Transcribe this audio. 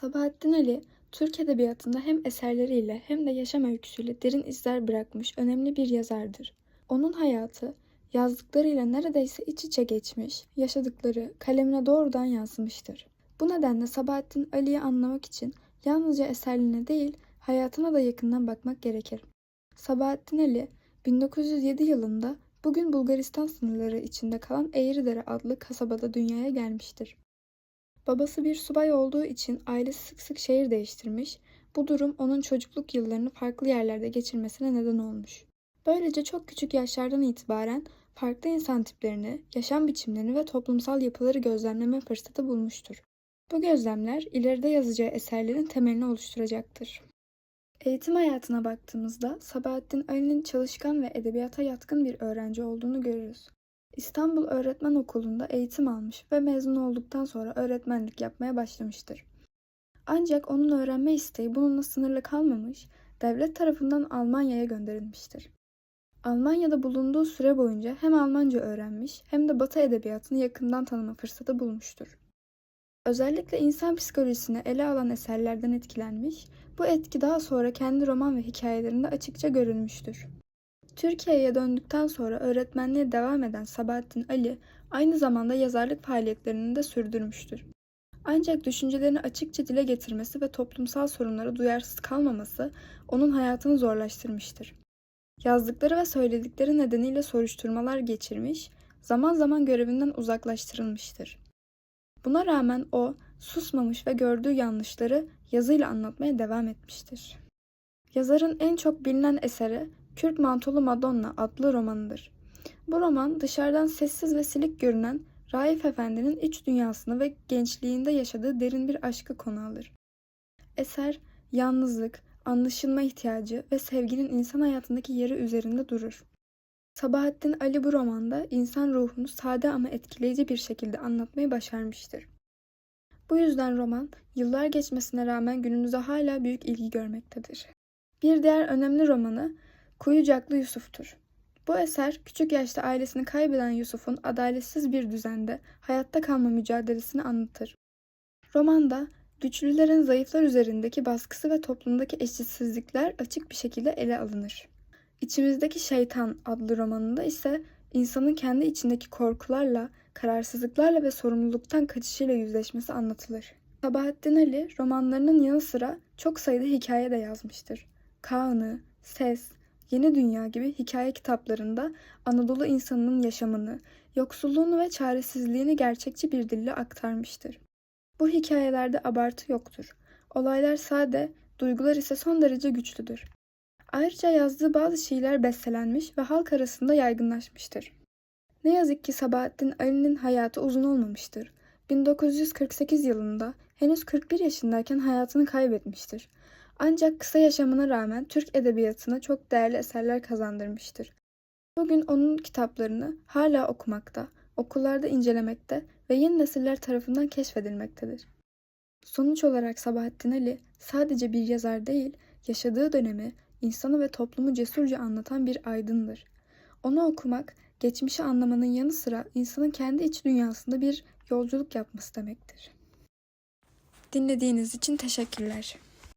Sabahattin Ali, Türk Edebiyatı'nda hem eserleriyle hem de yaşam öyküsüyle derin izler bırakmış önemli bir yazardır. Onun hayatı, yazdıklarıyla neredeyse iç içe geçmiş, yaşadıkları kalemine doğrudan yansımıştır. Bu nedenle Sabahattin Ali'yi anlamak için yalnızca eserlerine değil, hayatına da yakından bakmak gerekir. Sabahattin Ali, 1907 yılında bugün Bulgaristan sınırları içinde kalan Eğridere adlı kasabada dünyaya gelmiştir. Babası bir subay olduğu için ailesi sık sık şehir değiştirmiş, bu durum onun çocukluk yıllarını farklı yerlerde geçirmesine neden olmuş. Böylece çok küçük yaşlardan itibaren farklı insan tiplerini, yaşam biçimlerini ve toplumsal yapıları gözlemleme fırsatı bulmuştur. Bu gözlemler ileride yazacağı eserlerin temelini oluşturacaktır. Eğitim hayatına baktığımızda Sabahattin Ali'nin çalışkan ve edebiyata yatkın bir öğrenci olduğunu görürüz. İstanbul Öğretmen Okulu'nda eğitim almış ve mezun olduktan sonra öğretmenlik yapmaya başlamıştır. Ancak onun öğrenme isteği bununla sınırlı kalmamış, devlet tarafından Almanya'ya gönderilmiştir. Almanya'da bulunduğu süre boyunca hem Almanca öğrenmiş hem de Batı edebiyatını yakından tanıma fırsatı bulmuştur. Özellikle insan psikolojisini ele alan eserlerden etkilenmiş, bu etki daha sonra kendi roman ve hikayelerinde açıkça görülmüştür. Türkiye'ye döndükten sonra öğretmenliğe devam eden Sabahattin Ali aynı zamanda yazarlık faaliyetlerini de sürdürmüştür. Ancak düşüncelerini açıkça dile getirmesi ve toplumsal sorunlara duyarsız kalmaması onun hayatını zorlaştırmıştır. Yazdıkları ve söyledikleri nedeniyle soruşturmalar geçirmiş, zaman zaman görevinden uzaklaştırılmıştır. Buna rağmen o susmamış ve gördüğü yanlışları yazıyla anlatmaya devam etmiştir. Yazarın en çok bilinen eseri Kürk Mantolu Madonna adlı romanıdır. Bu roman dışarıdan sessiz ve silik görünen Raif Efendi'nin iç dünyasını ve gençliğinde yaşadığı derin bir aşkı konu alır. Eser, yalnızlık, anlaşılma ihtiyacı ve sevginin insan hayatındaki yeri üzerinde durur. Sabahattin Ali bu romanda insan ruhunu sade ama etkileyici bir şekilde anlatmayı başarmıştır. Bu yüzden roman, yıllar geçmesine rağmen günümüzde hala büyük ilgi görmektedir. Bir diğer önemli romanı Kuyucaklı Yusuf'tur. Bu eser küçük yaşta ailesini kaybeden Yusuf'un adaletsiz bir düzende hayatta kalma mücadelesini anlatır. Romanda güçlülerin zayıflar üzerindeki baskısı ve toplumdaki eşitsizlikler açık bir şekilde ele alınır. İçimizdeki Şeytan adlı romanında ise insanın kendi içindeki korkularla, kararsızlıklarla ve sorumluluktan kaçışıyla yüzleşmesi anlatılır. Sabahattin Ali romanlarının yanı sıra çok sayıda hikaye de yazmıştır. Kaan'ı, Ses, Yeni Dünya gibi hikaye kitaplarında Anadolu insanının yaşamını, yoksulluğunu ve çaresizliğini gerçekçi bir dille aktarmıştır. Bu hikayelerde abartı yoktur. Olaylar sade, duygular ise son derece güçlüdür. Ayrıca yazdığı bazı şiirler bestelenmiş ve halk arasında yaygınlaşmıştır. Ne yazık ki Sabahattin Ali'nin hayatı uzun olmamıştır. 1948 yılında henüz 41 yaşındayken hayatını kaybetmiştir. Ancak kısa yaşamına rağmen Türk edebiyatına çok değerli eserler kazandırmıştır. Bugün onun kitaplarını hala okumakta, okullarda incelemekte ve yeni nesiller tarafından keşfedilmektedir. Sonuç olarak Sabahattin Ali sadece bir yazar değil, yaşadığı dönemi, insanı ve toplumu cesurca anlatan bir aydındır. Onu okumak, geçmişi anlamanın yanı sıra insanın kendi iç dünyasında bir yolculuk yapması demektir. Dinlediğiniz için teşekkürler.